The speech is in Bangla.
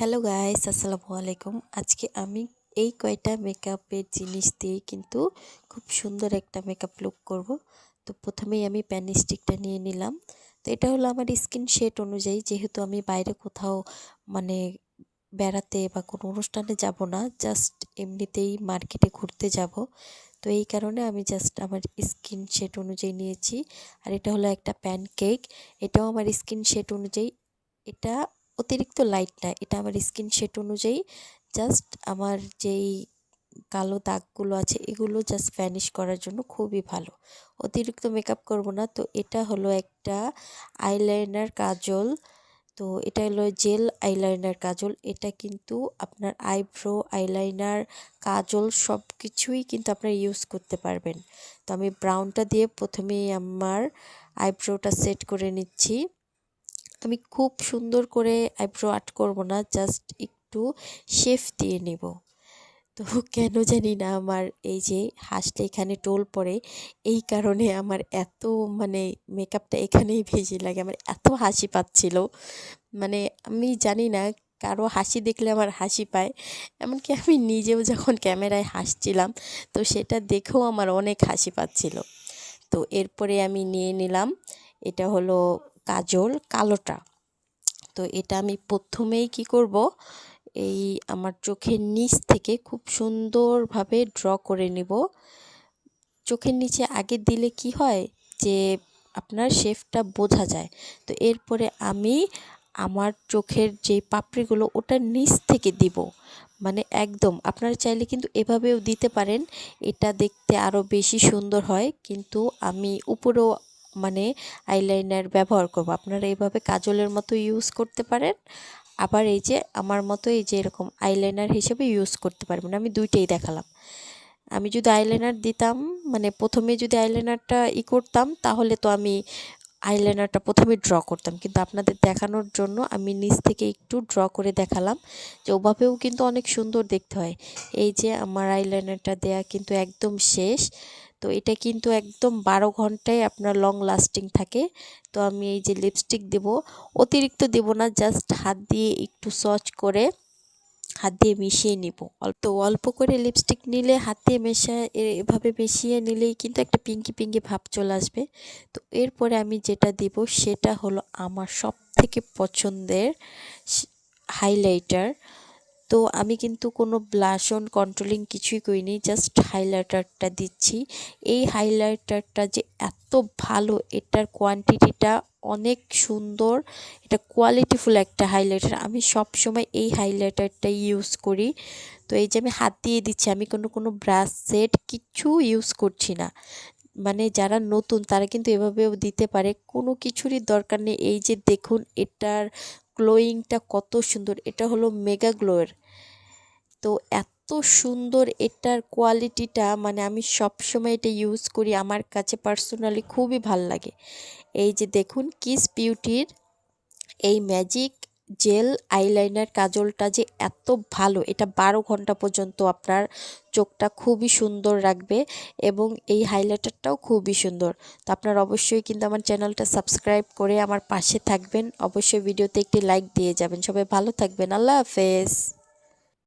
হ্যালো গাইস, আসসালামু আলাইকুম। আজকে আমি এই কয়টা মেকআপের জিনিস দিয়ে কিন্তু খুব সুন্দর একটা মেকআপ লুক করব। তো প্রথমেই আমি প্যান স্টিকটা নিয়ে নিলাম। তো এটা হলো আমার স্কিন শেড অনুযায়ী, যেহেতু আমি বাইরে কোথাও মানে বেড়াতে বা কোনো অনুষ্ঠানে যাব না জাস্ট এমনিতেই মার্কেটে ঘুরতে যাব। তো এই কারণে আমি জাস্ট আমার স্কিন শেড অনুযায়ী নিয়েছি। আর এটা হলো একটা প্যান কেক এটাও আমার স্কিন শেড অনুযায়ী। এটা অতিরিক্ত লাইট না, এটা আমার স্কিন শেড অনুযায়ী জাস্ট আমার যেই কালো দাগগুলো আছে এগুলো জাস্ট ভ্যানিশ করার জন্য খুবই ভালো। অতিরিক্ত মেকআপ করব না, তো এটা হলো একটা আইলাইনার কাজল। তো এটা হলো জেল আইলাইনার কাজল, এটা কিন্তু আপনার আইব্রো আইলাইনার কাজল সব কিছুই কিন্তু আপনার ইউজ করতে পারবেন। তো আমি ব্রাউনটা দিয়ে প্রথমেই আমার আইব্রোটা সেট করে নিচ্ছি। আমি খুব সুন্দর করে আইব্রো আর্ট করব না জাস্ট একটু শেফ দিয়ে নেব। তো কেন জানি না আমার এই যে হাসলে এখানে টোল পড়ে, এই কারণে আমার এত মানে মেকআপটা এখানেই ভেজে লাগে, আমার এত হাসি পাচ্ছিল। মানে আমি জানি না কারও হাসি দেখলে আমার হাসি পায়, এমনকি আমি নিজেও যখন ক্যামেরায় হাসছিলাম, তো সেটা দেখেও আমার অনেক হাসি পাচ্ছিল। তো এরপরে আমি নিয়ে নিলাম, এটা হলো কাজল কালোটা। তো এটা আমি প্রথমেই কি করব? এই আমার চোখের নিচ থেকে খুব সুন্দরভাবে ড্র করে নিব। চোখের নিচে আগে দিলে কি হয় যে আপনার শেফটা বোঝা যায়। তো এরপরে আমি আমার চোখের যে পাপড়িগুলো ওটা নিচ থেকে দিব। মানে একদম, আপনারা চাইলে কিন্তু এভাবেও দিতে পারেন। এটা দেখতে আরও বেশি সুন্দর হয়। কিন্তু আমি উপরেও মানে আইলাইনার ব্যবহার করব। আপনারা এইভাবে কাজলের মতো ইউজ করতে পারেন। আবার এই যে আমার মতো এই যে এরকম আইলাইনার হিসেবে ইউজ করতে পারবেন। আমি দুইটাই দেখালাম। আমি যদি আইলাইনার দিতাম মানে প্রথমে যদি আইলাইনারটা ই করতাম, তাহলে তো আমি আইলাইনারটা প্রথমে ড্র করতাম। কিন্তু আপনাদের দেখানোর জন্য আমি নিচ থেকে একটু ড্র করে দেখালাম। যে ওভাবেও কিন্তু অনেক সুন্দর দেখতে হয়। এই যে আমার আইলাইনারটা দেয়া কিন্তু একদম শেষ। তো এটা কিন্তু একদম বারো ঘন্টায় আপনার লং লাস্টিং থাকে। তো আমি এই যে লিপস্টিক দেব, অতিরিক্ত দেব না জাস্ট হাত দিয়ে একটু সচ করে হাত দিয়ে মিশিয়ে নিব। তো অল্প করে লিপস্টিক নিলে হাত দিয়ে মেশা এভাবে মিশিয়ে নিলেই কিন্তু একটা পিঙ্কি পিঙ্কি ভাব চলে আসবে। তো এরপরে আমি যেটা দিব সেটা হলো আমার সব থেকে পছন্দের হাইলাইটার তো আমি কিন্তু কোনো ব্লাশ অন কন্ট্রোলিং কিছুই করিনি জাস্ট হাইলাইটারটা দিচ্ছি। এই হাইলাইটারটা যে এত ভালো, এটার কোয়ান্টিটিটা অনেক সুন্দর, এটা কোয়ালিটিফুল একটা হাইলাইটার আমি সব সময় এই হাইলাইটারটা ইউজ করি। তো এই যে আমি হাত দিয়ে দিচ্ছি, আমি কোনো কোনো ব্রাশ সেট কিছু ইউজ করছি না। মানে যারা নতুন, তারা কিন্তু এভাবেও দিতে পারে। কোনো কিছুরই দরকার নেই। এই যে দেখুন, এটার গ্লোয়িংটা কত সুন্দর। এটা হলো মেগা গ্লোয়ের তো এত সুন্দর এটার কোয়ালিটিটা মানে আমি সব সময় এটা ইউজ করি, আমার কাছে পার্সোনালি খুবই ভালো লাগে। এই যে দেখুন কিস বিউটির এই ম্যাজিক জেল আইলাইনার কাজলটা যে এত ভালো, এটা বারো ঘণ্টা পর্যন্ত আপনার চোখটা খুবই সুন্দর রাখবে এবং এই হাইলাইটারটাও খুবই সুন্দর। তো আপনার অবশ্যই কিন্তু আমার চ্যানেলটা সাবস্ক্রাইব করে আমার পাশে থাকবেন। অবশ্যই ভিডিওতে একটি লাইক দিয়ে যাবেন। সবাই ভালো থাকবেন। আল্লাহ হাফেজ।